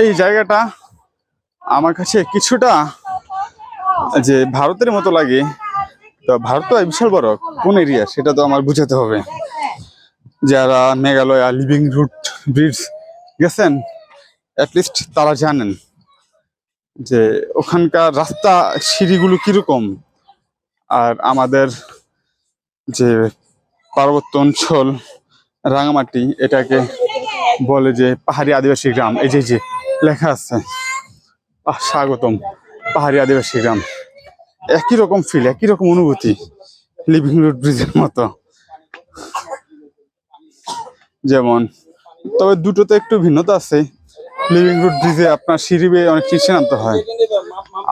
এই জায়গাটা আমার কাছে কিছুটা যে ভারতের মতো লাগে। তো ভারত তো বিশাল বড়, কোন এরিয়া সেটা তো আমার বুঝাতে হবে। যারা মেঘালয় লিভিং রুট ব্রিজ গেছেন অ্যাটলিস্ট তারা জানেন যে ওখানকার রাস্তা, সিঁড়িগুলো কীরকম। আর আমাদের যে পার্বত্য অঞ্চল, রাঙামাটি, এটাকে বলে যে পাহাড়ি আদিবাসী গ্রাম, এই যে যে, লেখা আছে। স্বাগতম, পাহাড়ি আদিবাসী গ্রাম। একই রকম ফিল একই রকম অনুভূতি লিভিং রুট ব্রিজের মতো। যেমন, তবে দুটোতে একটু ভিন্নতা আছে। লিভিং রুট ব্রিজে আপনার সিঁড়ি বেয়ে অনেক নিচে নামতে হয়।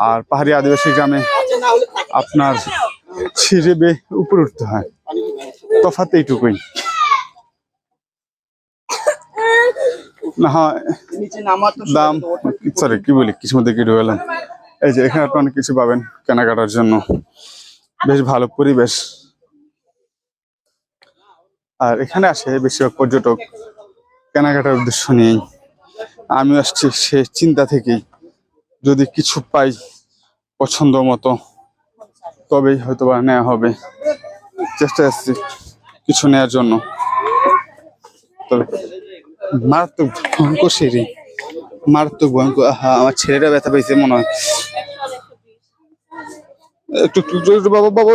আর পাহাড়ি আদিবাসী গ্রামে আপনার সিঁড়ি বেয়ে উপরে উঠতে হয়। তফাৎ এইটুকুই। হয়। দাম সরি কি বলি কিছু মধ্যে কি ঢুকালাম? এই যে এখানে আপনি অনেক কিছু পাবেন কেনাকাটার জন্য। বেশ ভালো পরিবেশ। আর এখানে আসে বেশিরভাগ পর্যটক কেনাকাটার উদ্দেশ্য নিয়েই। আমি আসছি সে চিন্তা থেকেই। যদি কিছু পাই পছন্দ মতো তবেই হয়তো বা নেওয়া হবে। চেষ্টা আসছি কিছু নেওয়ার জন্য। তবে মারাত্মক ভয়ঙ্কর সিঁড়ি। মারাত্মক ভয়ঙ্কর, আহা, আমার ছেলেটা ব্যথা পেয়েছে মনে হয়। একটু বাবা বাবা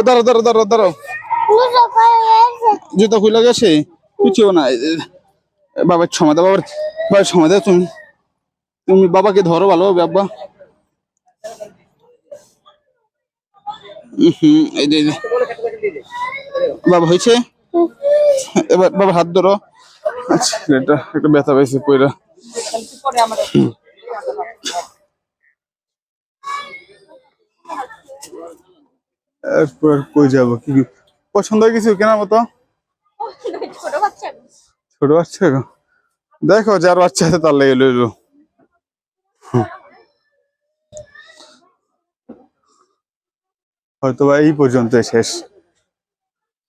না বাবার বাবার বাবাকে ধরো ভালো বাবা হুম এই বাবা, হয়েছে? এবার, বাবা, হাত ধরো। এটা একটা ব্যথা পাইছে পয়রা এরপর কই যাব? কি পছন্দ হয় কিছু কেনার মতো? ছোট বাচ্চা ছোট বাচ্চা গো? দেখো যার বাচ্চা আছে তার লেগে লইলো। হয়তো এই পর্যন্ত শেষ।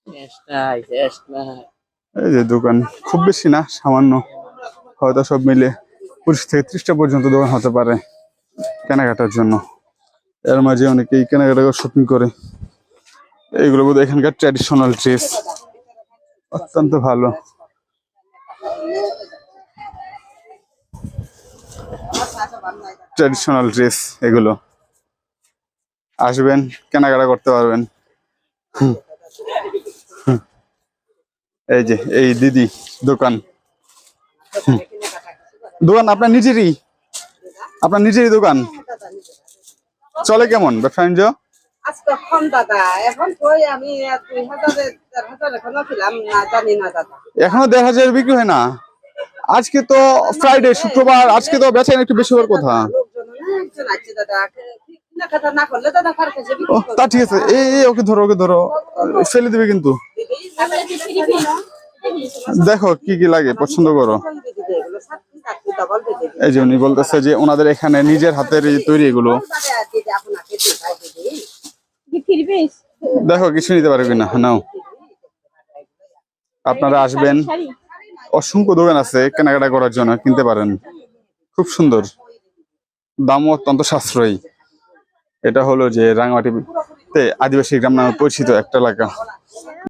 চেষ্টাই চেষ্টাই এই যে দোকান খুব বেশি না, সামান্য। হয়তো সব মিলে পঁচিশ থেকে ত্রিশটা পর্যন্ত দোকান হতে পারে কেনাকাটার জন্য। এর মাঝে অনেকেই কেনাকাটা শপিং করে। এইগুলো বোধহয় এখানকার ট্র্যাডিশনাল ড্রেস অত্যন্ত ভালো। ট্র্যাডিশনাল ড্রেস এগুলো। আসবেন, কেনাকাটা করতে পারবেন। হুম। এই যে এই দিদি দোকান। দোকান আপনার নিজেরই? আপনার নিজেরই দোকান? চলে কেমন? ব্যবসা বাণিজ্য? আজকে কম দাদা এখন কই আমি দুই হাজারে চার হাজার এখনও ছিলাম না জানি না দাদা। এখনও দেড় হাজার বিক্রি হয় না? আজকে তো ফ্রাইডে শুক্রবার আজকে তো বেচেন একটু বেশি হওয়ার কথা। তা ঠিক আছে এই ওকে ধরো ওকে ধরো ফেলে দিবে কিন্তু। দেখো কি কি লাগে, পছন্দ করো। এই যে উনি বলতেছে যে ওনাদের এখানে নিজের হাতের তৈরি এগুলো। দেখো, কিছু নিতে পারবে না নাও। আপনারা আসবেন। অসংখ্য দোকান আছে কেনাকাটা করার জন্য, কিনতে পারেন। খুব সুন্দর। দামও অত্যন্ত সাশ্রয়ী। এটা হলো যে রাঙামাটিতে আদিবাসী গ্রাম নামে পরিচিত একটা এলাকা।